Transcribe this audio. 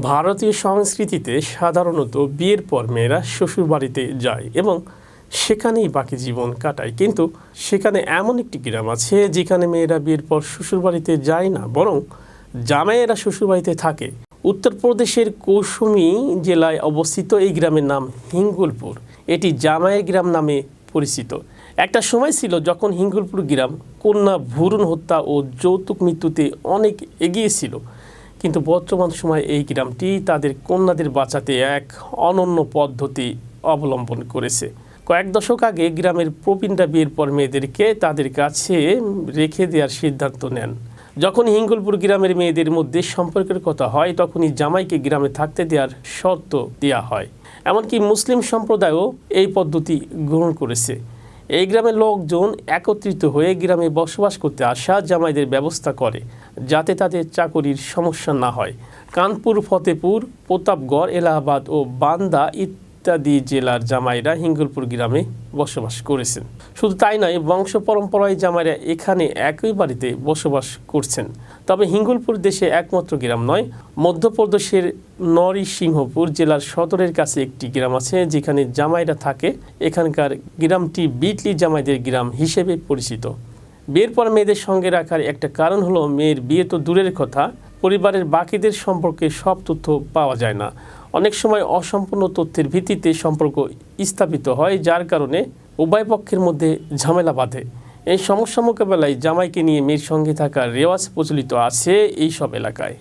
ভারতীয় সংস্কৃতিতে সাধারণত বিয়ের পর মেয়েরা শ্বশুরবাড়িতে যায় এবং সেখানেই বাকি জীবন কাটায়। কিন্তু সেখানে এমন একটি গ্রাম আছে যেখানে মেয়েরা বিয়ের পর শ্বশুরবাড়িতে যায় না, বরং জামাইয়েরা শ্বশুরবাড়িতে থাকে। উত্তরপ্রদেশের কৌসুমি জেলায় অবস্থিত এই গ্রামের নাম হিঙ্গুলপুর। এটি জামাইয়ের গ্রাম নামে পরিচিত। একটা সময় ছিল যখন হিঙ্গুলপুর গ্রাম কন্যা ভ্রূণ হত্যা ও যৌতুক মৃত্যুতে অনেক এগিয়ে ছিল। কিন্তু বর্তমান সময়ে এই গ্রামটি তাদের কন্যাদের বাঁচাতে এক অনন্য পদ্ধতি অবলম্বন করেছে। কয়েক দশক আগে গ্রামের প্রবীণরা বিয়ের পর মেয়েদেরকে তাদের কাছে রেখে দেওয়ার সিদ্ধান্ত নেন। যখন হিঙ্গলপুর গ্রামের মেয়েদের মধ্যে সম্পর্কের কথা হয়, তখনই জামাইকে গ্রামে থাকতে দেওয়ার শর্ত দেওয়া হয়। এমনকি মুসলিম সম্প্রদায়ও এই পদ্ধতি গ্রহণ করেছে। এই গ্রামের লোকজন একত্রিত হয়ে গ্রামে বসবাস করতে আসা জামাইদের ব্যবস্থা করে। যাতে তাদের চাকরির সমস্যা না হয়। কানপুর, ফতেপুর, প্রতাপগড়, এলাহাবাদ ও বান্দা ইত্যাদি জেলার জামাইরা হিঙ্গলপুর গ্রামে বসবাস করেছেন। শুধু তাই নয়, বংশ পরম্পরায় জামাইরা এখানে একই বাড়িতে বসবাস করছেন। তবে হিঙ্গলপুর দেশে একমাত্র গ্রাম নয়, মধ্যপ্রদেশের নরসিংহপুর জেলার সদরের কাছে একটি গ্রাম আছে, যেখানে জামাইরা থাকে। এখানকার গ্রামটি বিটলি জামাইদের গ্রাম হিসেবে পরিচিত। বিয়ের পর মেয়েদের সঙ্গে রাখার একটা কারণ হলো মেয়ের বিয়ে তো দূরের কথা, পরিবারের বাকিদের সম্পর্কে সব তথ্য পাওয়া যায় না। অনেক সময় অসম্পূর্ণ তথ্যের ভিত্তিতে সম্পর্ক স্থাপিত হয়, যার কারণে উভয় পক্ষের মধ্যে ঝামেলা বাঁধে। এই সমস্যা মোকাবেলায় জামাইকে নিয়ে মেয়ের সঙ্গে থাকার রেওয়াজ প্রচলিত আছে এই সব এলাকায়।